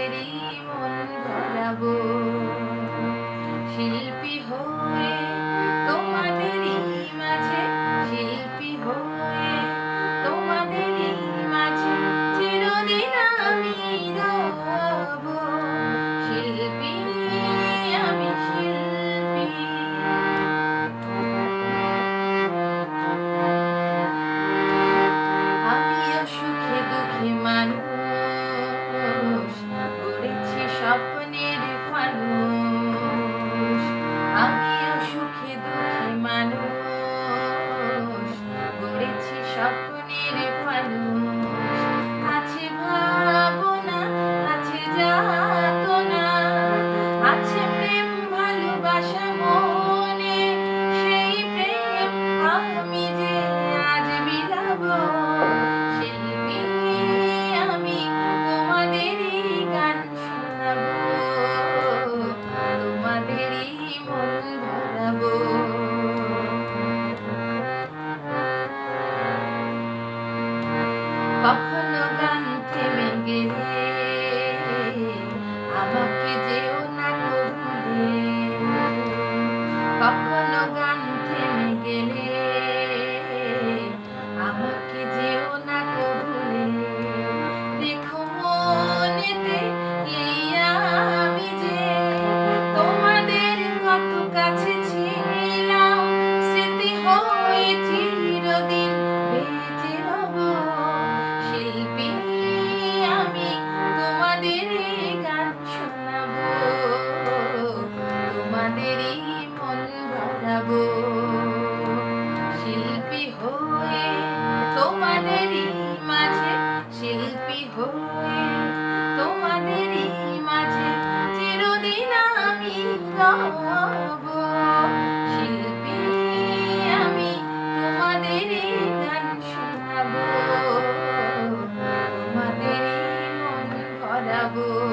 তোদেরই মন ধরাবো কখনো গান থেমে গেলে আমাকে যেও না ভুলে কখনো গান থেমে গেলে তাদেরই মন ভরাবো শিল্পী হয়ে তোমাদেরই মাঝে, শিল্পী হয়ে তোমাদেরই মাঝে চিরদিন আমি রব। শিল্পী আমি তোমাদেরই গান শোনাবো, তোমাদেরই মন ভরাবো